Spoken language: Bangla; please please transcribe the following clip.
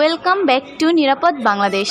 ওয়েলকাম ব্যাক টু নিরাপদ বাংলাদেশ